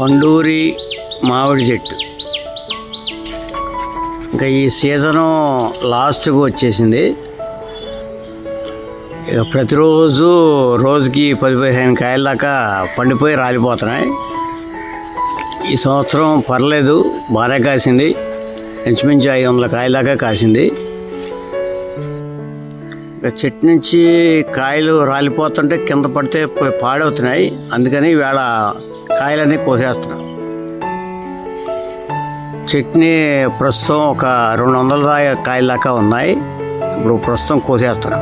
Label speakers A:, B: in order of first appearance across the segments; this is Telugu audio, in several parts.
A: పండూరి మామిడి చెట్టు. ఇంకా ఈ సీజను లాస్ట్కి వచ్చేసింది. ఇక ప్రతిరోజు రోజుకి పది పదిహేను కాయల దాకా పండిపోయి రాలిపోతున్నాయి. ఈ సంవత్సరం పర్లేదు బాగా కాసింది. ఇంచుమించు ఐదు వందల కాయల దాకా కాసింది. ఇక చెట్టు నుంచి కాయలు రాలిపోతుంటే కింద పడితే పాడవుతున్నాయి. అందుకని ఈవేళ కాయలన్నీ కోసేస్తున్నా చట్నీ ప్రస్తుతం ఒక రెండు వందల దాకా కాయల దాకా ఉన్నాయి. ఇప్పుడు ప్రస్తుతం కోసేస్తున్నా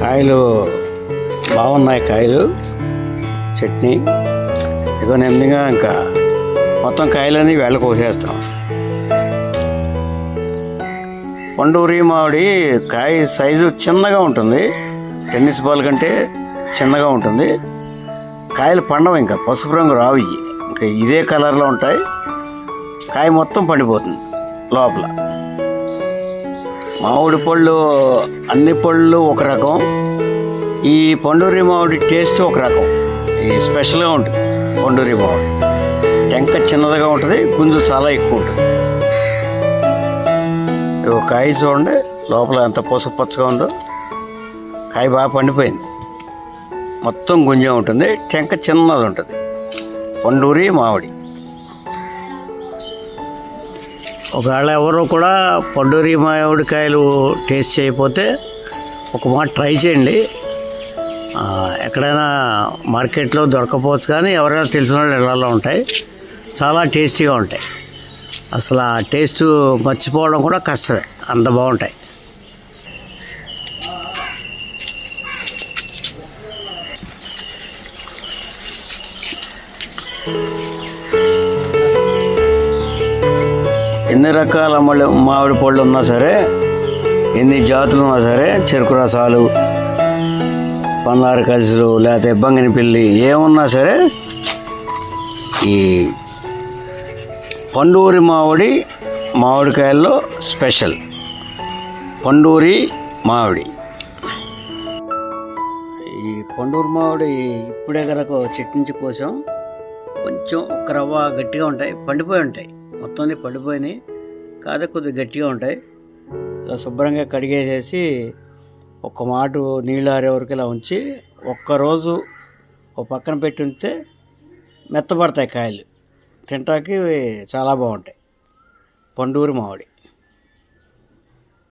A: కాయలు బాగున్నాయి కాయలు. చట్నీ. ఏదో నెమ్మదిగా ఇంకా మొత్తం కాయలన్నీ వేళ కోసేస్తాం. పండూరి మామిడి కాయ సైజు చిన్నగా ఉంటుంది. టెన్నిస్ బాల్ కంటే చిన్నగా ఉంటుంది. కాయలు పండవు ఇంకా పసుపు రంగు రావు ఇవి. ఇంకా ఇదే కలర్లో ఉంటాయి. కాయ మొత్తం పండిపోతుంది లోపల. మామిడి పళ్ళు అన్ని పళ్ళు ఒక రకం. ఈ పండూరి మామిడి టేస్ట్ ఒక రకం. ఇది స్పెషల్గా ఉంటుంది పండూరి మామిడి. టెంక చిన్నదిగా ఉంటుంది గుంజు చాలా ఎక్కువ ఉంటుంది. ఒక కాయ చూడండి లోపల ఎంత పసుపచ్చగా ఉందో. కాయ బాగా పండిపోయింది. మొత్తం గుంజ ఉంటుంది టెంక చిన్నది ఉంటుంది. పండూరి మామిడి. ఒకవేళ ఎవరు కూడా పండూరి మామిడికాయలు టేస్ట్ చేయకపోతే ఒక మాట ట్రై చేయండి. ఎక్కడైనా మార్కెట్లో దొరకపోవచ్చు కానీ ఎవరైనా తెలిసిన వాళ్ళు ఇళ్ళల్లో ఉంటాయి. చాలా టేస్టీగా ఉంటాయి. అసలు ఆ టేస్ట్ మర్చిపోవడం కూడా కష్టమే. అంత బాగుంటాయి. ఎన్ని రకాల మళ్ళీ మామిడి పళ్ళు ఉన్నా సరే ఎన్ని జాతులు ఉన్నా సరే చెరుకు రసాలు పందారు కలిసులు లేకపోతే బంగిని పిల్లి ఏమున్నా సరే ఈ పండూరి మామిడి మామిడికాయల్లో స్పెషల్. పండూరి మామిడి ఈ పండూరు మామిడి ఇప్పుడే కనుక చెట్టించి నుంచి కొంచెం ఒక రవ్వ గట్టిగా ఉంటాయి పండిపోయి ఉంటాయి. మొత్తం పండిపోయినాయి. కాదే కొద్దిగా గట్టిగా ఉంటాయి. ఇలా శుభ్రంగా కడిగేసేసి ఒక మాటు నీళ్ళు ఆరే వరకు ఇలా ఉంచి ఒక్కరోజు ఒక పక్కన పెట్టి ఉంటే మెత్తబడతాయి కాయలు. తింటాకి చాలా బాగుంటాయి. పండూరి మామిడి.